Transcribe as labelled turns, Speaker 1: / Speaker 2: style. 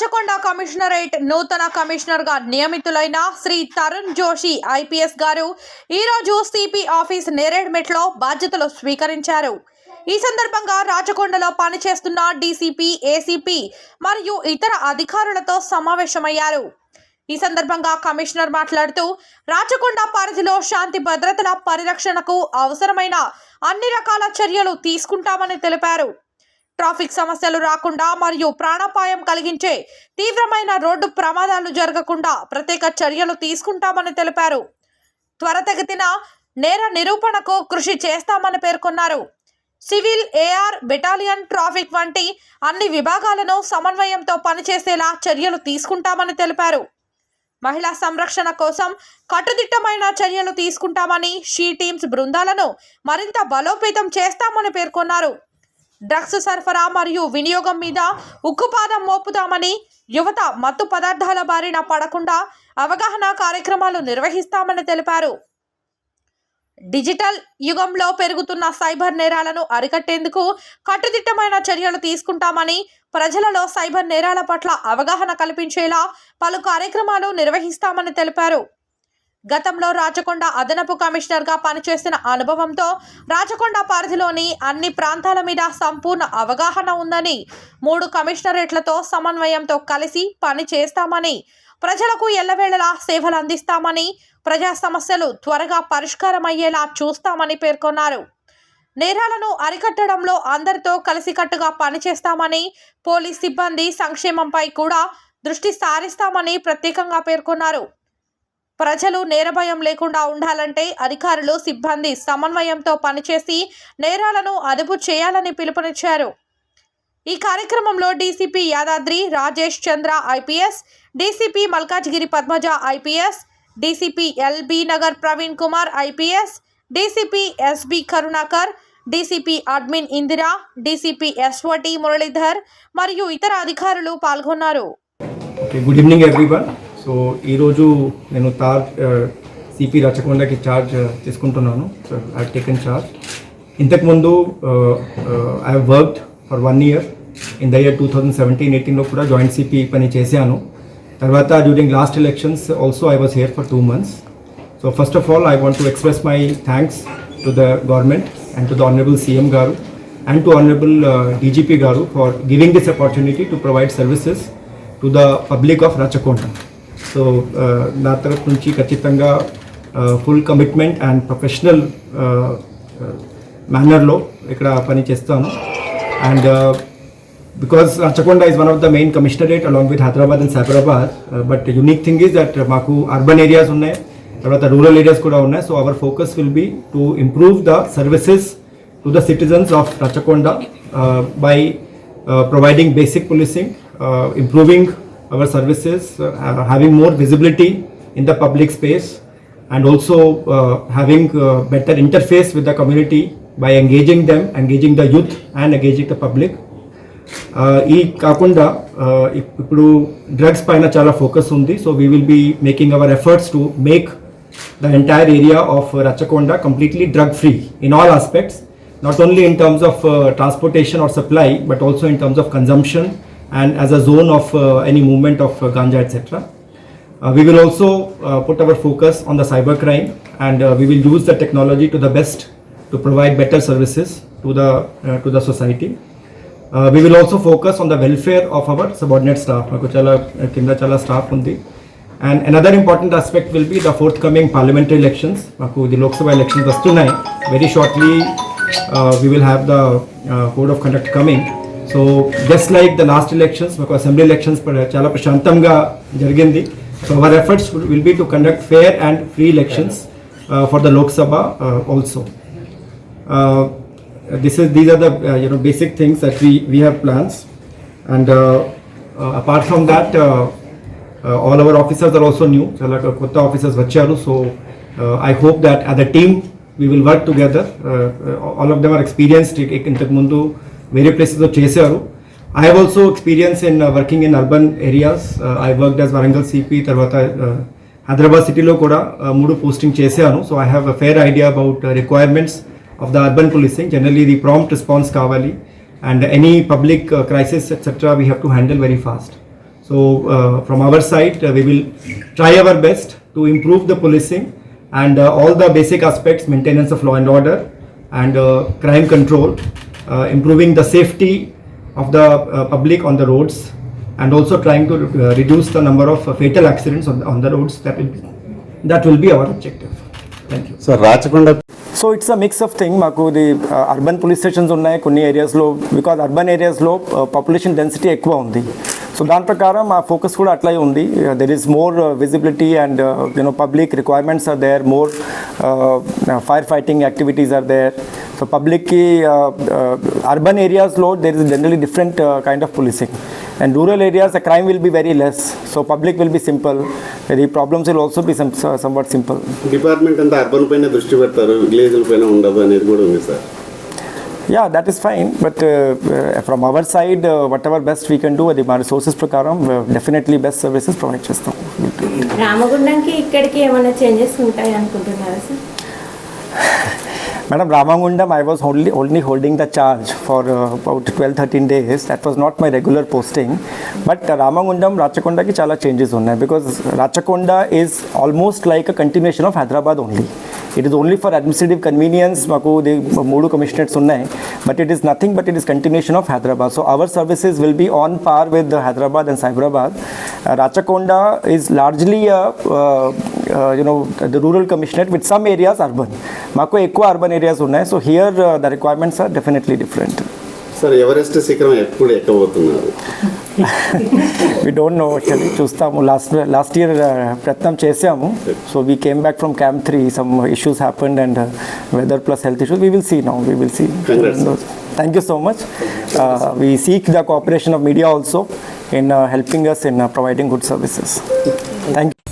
Speaker 1: Rachakonda commissionerate నూతన కమిషనర్గా నియమితులైన శ్రీ తరుణ్ జోషి ఐపీఎస్ గారు ఈరోజు సిపి ఆఫీస్ నేరేడ్మెట్లో బాధ్యతలు స్వీకరించారు. ఈ సందర్భంగా రాచకొండలో పనిచేస్తున్న డీసీపీ ఏసీపీ మరియు ఇతర అధికారులతో సమావేశమయ్యారు. ఈ సందర్భంగా కమిషనర్ మాట్లాడుతూ రాచకొండ పరిధిలో శాంతి భద్రతల పరిరక్షణకు అవసరమైన అన్ని రకాల చర్యలు తీసుకుంటామని తెలిపారు. ట్రాఫిక్ సమస్యలు రాకుండా మరియు ప్రాణాపాయం కలిగించే తీవ్రమైన రోడ్డు ప్రమాదాలు జరగకుండా ప్రత్యేక చర్యలు తీసుకుంటామని తెలిపారు. త్వరతగతిన నేర నిరూపణకు కృషి చేస్తామని పేర్కొన్నారు. సివిల్ ఏఆర్ బెటాలియన్ ట్రాఫిక్ వంటి అన్ని విభాగాలను సమన్వయంతో పనిచేసేలా చర్యలు తీసుకుంటామని తెలిపారు. మహిళా సంరక్షణ కోసం కట్టుదిట్టమైన చర్యలు తీసుకుంటామని షీ టీమ్స్ బృందాలను మరింత బలోపేతం చేస్తామని పేర్కొన్నారు. డ్రగ్స్ సరఫరా మరియు వినియోగం మీద ఉక్కుపాదం మోపుతామని యువత మత్తు పదార్థాల బారిన పడకుండా అవగాహన కార్యక్రమాలు నిర్వహిస్తామని తెలిపారు. డిజిటల్ యుగంలో పెరుగుతున్న సైబర్ నేరాలను అరికట్టేందుకు కట్టుదిట్టమైన చర్యలు తీసుకుంటామని ప్రజలలో సైబర్ నేరాల పట్ల అవగాహన కల్పించేలా పలు కార్యక్రమాలు నిర్వహిస్తామని తెలిపారు. గతంలో రాచకొండ అదనపు కమిషనర్గా పనిచేసిన అనుభవంతో రాచకొండ పరిధిలోని అన్ని ప్రాంతాల మీద సంపూర్ణ అవగాహన ఉందని మూడు కమిషనరేట్లతో సమన్వయంతో కలిసి పని చేస్తామని ప్రజలకు ఎల్లవేళలా సేవలు అందిస్తామని ప్రజా సమస్యలు త్వరగా పరిష్కారమయ్యేలా చూస్తామని పేర్కొన్నారు. నేరాలను అరికట్టడంలో అందరితో కలిసికట్టుగా పనిచేస్తామని పోలీస్ సిబ్బంది సంక్షేమంపై కూడా దృష్టి సారిస్తామని ప్రత్యేకంగా పేర్కొన్నారు. ప్రజలు నేరభయం లేకుండా ఉండాలంటే అధికారులు సిబ్బంది సమన్వయంతో పనిచేసి నేరాలను అదుపు చేయాలని పిలుపునిచ్చారు. ఈ కార్యక్రమంలో DCP Yadadri Rajesh Chandra IPS DCP Malkajgiri Padmaja IPS DCP LB Nagar Praveen Kumar IPS DCP SB Karunakar DCP admin Indira DCP SOT Muralidhar మరియు ఇతర అధికారులు పాల్గొన్నారు.
Speaker 2: గుడ్ ఈవినింగ్ ఎవ్రీవన్ సో ఈరోజు నేను తార్ సిపి రచకొండకి ఛార్జ్ తీసుకుంటున్నాను. సో ఐ టేకన్ ఛార్జ్ ఇంతకుముందు I worked for one year in the year two thousand seventeen ఎయిటీన్లో కూడా జాయింట్ సిపి పని చేశాను. తర్వాత during last elections also I was here for two months so first of all I want to express my thanks to the government and to the honourable CM garu and to honourable DGP garu for giving this opportunity to provide services to the public of Rachakonda so నా తరఫు నుంచి ఖచ్చితంగా full commitment and professional మేనర్లో ఇక్కడ పని చేస్తాను. And because Rachakonda is one of the main commissionerate along with Hyderabad and Cyberabad but unique thing is that మాకు urban areas ఉన్నాయి తర్వాత రూరల్ ఏరియాస్ కూడా ఉన్నాయి. So our focus will be to improve the services to the citizens of Rachakonda by providing basic policing improving our services, having more visibility in the public space, and also having better interface with the community by engaging them, engaging the youth and engaging the public. ఈ కాకుండా ఇప్- ఇప్పుడు drugs పైన చాలా focus ఉంది so we will be making our efforts to make the entire area of Rachakonda completely drug free in all aspects not only in terms of transportation or supply but also in terms of consumption and and as a zone of uh, any movement of uh, ganja, etc. Uh, we will also put our focus on the cyber crime, and we will use the technology to the best to provide better services to the to the society. we will also focus on the welfare of our subordinate staff, Kinda Chala staff. And another important aspect will be the forthcoming parliamentary elections. The Lok Sabha elections. Very shortly, uh, we will have the uh, code of conduct coming. so just like the last elections మాకు assembly elections చాలా ప్రశాంతంగా జరిగింది so our efforts will be to conduct fair and free elections for the Lok Sabha also this is these are the uh, you know basic things that we we have plans and uh, uh, apart from that uh, uh, all our officers are also new చాలా కొత్త officers వచ్చారు so I hope that at the team we will work together all of them are experienced ఇంతకు ముందు వేరే ప్లేసెస్లో చేశారు I have also experience in working in urban areas I work as Warangal CP తర్వాత హైదరాబాద్ సిటీలో కూడా uh, మూడు posting చేశాను so I have a fair idea about requirements of the urban policing generally the prompt response కావాలి and any public crisis etcetera we have to handle very fast so So uh, from our side, uh, we will try our best to improve the policing and uh, all the basic aspects, maintenance of law and uh, uh, improving the safety of the uh, public on the roads and also trying to uh, reduce the number of uh, fatal accidents on, on the roads. That will, be, that will be our objective. Thank you.
Speaker 3: Sir Rachakonda
Speaker 2: so it's a mix of thing మాకు ఇది urban police stations ఉన్నాయి కొన్ని ఏరియాస్లో because urban ఏరియాస్లో population density ఎక్కువ ఉంది so దాని ప్రకారం మా ఫోకస్ కూడా అట్లే ఉంది. There is more visibility and you know public requirements are there more fire fighting activities are there so పబ్లిక్కి అర్బన్ ఏరియాస్లో there is generally different kind of policing and rural areas the crime will be very less so public will be simple the problems will also be some simple
Speaker 3: department అంతా urban పైన దృష్టి పెడతారు. విలేజ్ల పైన ఉండదు అనేది కూడా ఉంది sir
Speaker 2: Yeah, that is fine. But uh, uh, from our side, uh, whatever best we can do, అది మా రిసోర్సెస్ ప్రకారం uh, definitely best services provide చేస్తాం.
Speaker 4: రామగుండంకి ఇక్కడికి ఏమైనా చేంజెస్ ఉంటాయి అనుకుంటున్నారా sir
Speaker 2: madam Ramagundam I was only only holding the charge for about twelve thirteen days that was not my regular posting but Ramagundam రాచకొండకి చాలా చేంజెస్ ఉన్నాయి. Because It is only for administrative convenience. Maku the Mudu Commissionerate sunna hai, but it is nothing but it is continuation of Hyderabad. So our services will be on par with the Hyderabad and Cyberabad. Uh, Rachakonda is largely a uh, uh, you know the rural commissionerate with some areas urban. Mako ekwa urban areas sunna hai. So here uh, the requirements are definitely different.
Speaker 3: Sir Everest శిఖరం ఎప్పుడు ఎక్కబోతున్నారు?
Speaker 2: We don't know actually చూస్తాము. Last last year ప్రయత్నం చేసాము so we came back from camp three some issues happened and weather plus health issues we will see now we will
Speaker 3: see.
Speaker 2: Thank you so much we seek the cooperation of media also in helping us in providing good services thank you